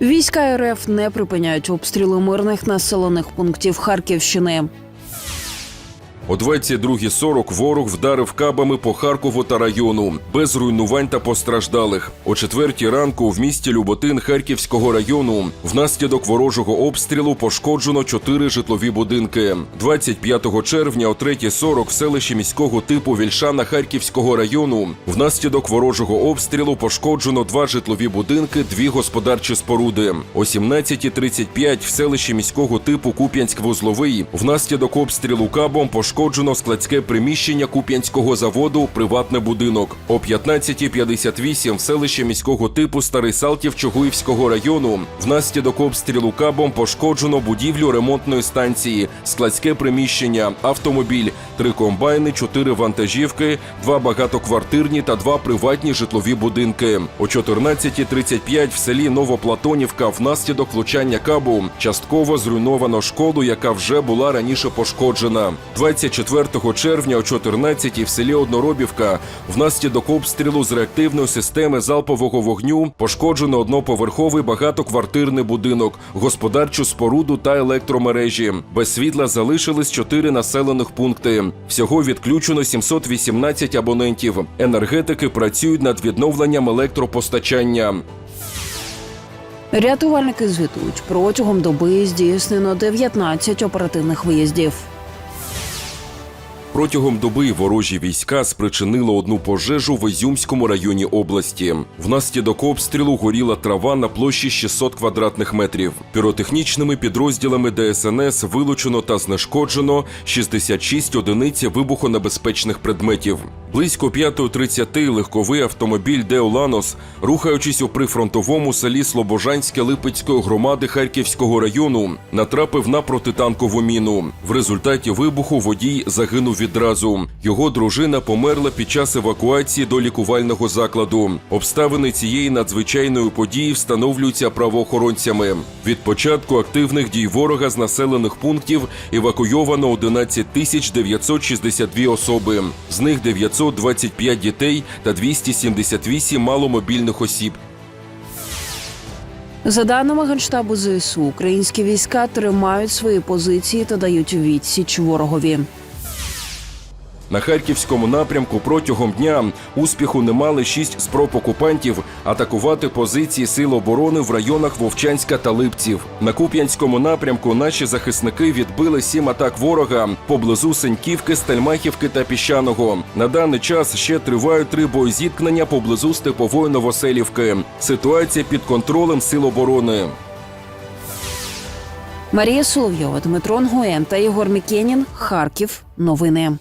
Війська РФ не припиняють обстріли мирних населених пунктів Харківщини. О 22.40 ворог вдарив кабами по Харкову та району без руйнувань та постраждалих. О четвертій ранку в місті Люботин Харківського району внаслідок ворожого обстрілу пошкоджено чотири житлові будинки. 25 червня о 3.40 в селищі міського типу Вільшана Харківського району внаслідок ворожого обстрілу пошкоджено два житлові будинки, дві господарчі споруди. О 17.35 в селищі міського типу Куп'янськ-Вузловий внаслідок обстрілу кабом пошкоджено складське приміщення Куп'янського заводу, приватний будинок. О 15.58 в селищі міського типу Старий Салтів Чугуївського району внаслідок обстрілу кабом пошкоджено будівлю ремонтної станції, складське приміщення, автомобіль, три комбайни, чотири вантажівки, два багатоквартирні та два приватні житлові будинки. О 14.35 в селі Новоплатонівка внаслідок влучання кабу частково зруйновано школу, яка вже була раніше пошкоджена. 24 червня о 14 в селі Одноробівка внаслідок обстрілу з реактивної системи залпового вогню пошкоджено одноповерховий багатоквартирний будинок, господарчу споруду та електромережі. Без світла залишились чотири населених пункти. Всього відключено 718 абонентів. Енергетики працюють над відновленням електропостачання. Рятувальники звітують протягом доби здійснено 19 оперативних виїздів. Протягом доби ворожі війська спричинили одну пожежу в Ізюмському районі області. Внаслідок обстрілу горіла трава на площі 600 квадратних метрів. Піротехнічними підрозділами ДСНС вилучено та знешкоджено 66 одиниць вибухонебезпечних предметів. Близько 5.30 легковий автомобіль Деоланос, рухаючись у прифронтовому селі Слобожанське Липецької громади Харківського району, натрапив на протитанкову міну. В результаті вибуху водій загинув відразу. Його дружина померла під час евакуації до лікувального закладу. Обставини цієї надзвичайної події встановлюються правоохоронцями. Від початку активних дій ворога з населених пунктів евакуйовано 11 тисяч 962 особи. З них 925 дітей та 278 маломобільних осіб. За даними Генштабу ЗСУ, українські війська тримають свої позиції та дають відсіч ворогові. На харківському напрямку протягом дня успіху не мали шість спроб окупантів атакувати позиції сил оборони в районах Вовчанська та Липців. На Куп'янському напрямку наші захисники відбили сім атак ворога поблизу Сеньківки, Стельмахівки та Піщаного. На даний час ще тривають три боєзіткнення поблизу Степової Новоселівки. Ситуація під контролем сил оборони. Марія Соловйова, Дмитро Нгуєн та Ігор Мікенін. Харків. Новини.